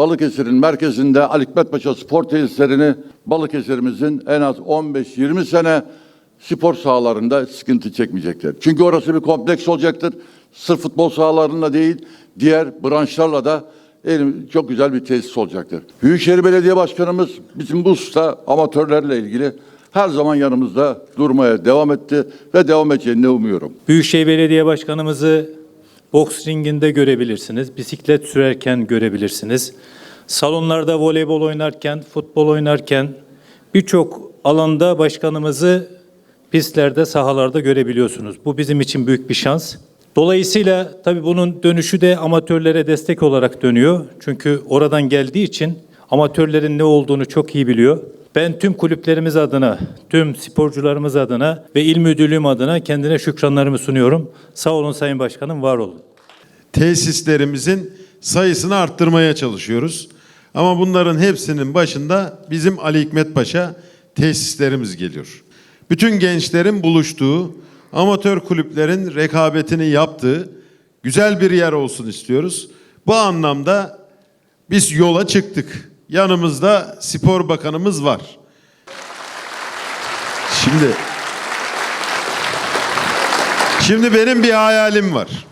Balıkesir'in merkezinde Ali Hikmet Paşa spor tesislerini Balıkesir'imizin en az 15-20 sene spor sahalarında sıkıntı çekmeyecekler. Çünkü orası bir kompleks olacaktır. Sırf futbol sahalarında değil, diğer branşlarla da çok güzel bir tesis olacaktır. Büyükşehir Belediye Başkanımız bizim bu usta amatörlerle ilgili her zaman yanımızda durmaya devam etti ve devam edeceğini umuyorum. Büyükşehir Belediye Başkanımızı boks ringinde görebilirsiniz. Bisiklet sürerken görebilirsiniz. Salonlarda voleybol oynarken, futbol oynarken birçok alanda başkanımızı pistlerde, sahalarda görebiliyorsunuz. Bu bizim için büyük bir şans. Dolayısıyla tabii bunun dönüşü de amatörlere destek olarak dönüyor. Çünkü oradan geldiği için amatörlerin ne olduğunu çok iyi biliyor. Ben tüm kulüplerimiz adına, tüm sporcularımız adına ve il müdürlüğüm adına kendine şükranlarımı sunuyorum. Sağ olun Sayın Başkanım, var olun. tesislerimizin sayısını arttırmaya çalışıyoruz. Ama bunların hepsinin başında bizim Ali Hikmet Paşa tesislerimiz geliyor. Bütün gençlerin buluştuğu, amatör kulüplerin rekabetini yaptığı güzel bir yer olsun istiyoruz. Bu anlamda biz yola çıktık. Yanımızda spor bakanımız var. Şimdi Şimdi benim bir hayalim var.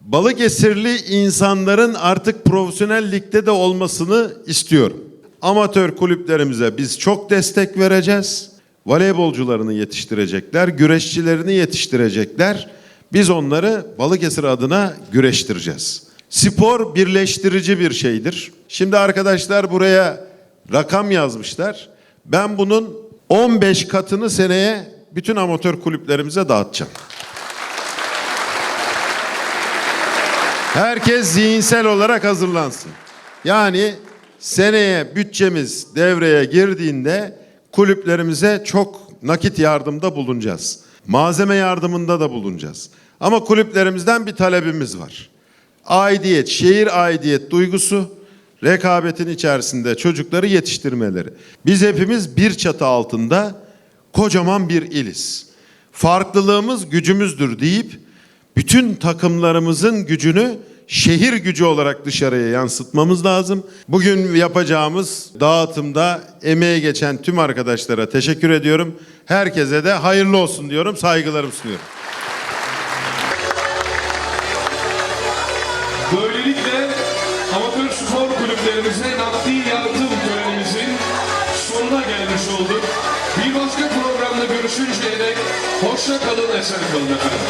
Balıkesirli insanların artık profesyonel ligde de olmasını istiyorum. Amatör kulüplerimize biz çok destek vereceğiz. Voleybolcularını yetiştirecekler, güreşçilerini yetiştirecekler. Biz onları Balıkesir adına güreştireceğiz. Spor birleştirici bir şeydir. Şimdi arkadaşlar buraya rakam yazmışlar. Ben bunun 15 katını seneye bütün amatör kulüplerimize dağıtacağım. Herkes zihinsel olarak hazırlansın. Yani seneye bütçemiz devreye girdiğinde kulüplerimize çok nakit yardımda bulunacağız. Malzeme yardımında da bulunacağız. Ama kulüplerimizden bir talebimiz var. Aidiyet, şehir aidiyet duygusu, rekabetin içerisinde çocukları yetiştirmeleri. Biz hepimiz bir çatı altında kocaman bir iliz. Farklılığımız gücümüzdür deyip bütün takımlarımızın gücünü şehir gücü olarak dışarıya yansıtmamız lazım. Bugün yapacağımız dağıtımda emeği geçen tüm arkadaşlara teşekkür ediyorum. Herkese de hayırlı olsun diyorum, saygılarımı sunuyorum. Böylelikle amatör spor kulüplerimize nakdi yardım törenimizin sonuna gelmiş olduk. Bir başka programda görüşünceye dek hoşça kalın, esen kalın efendim.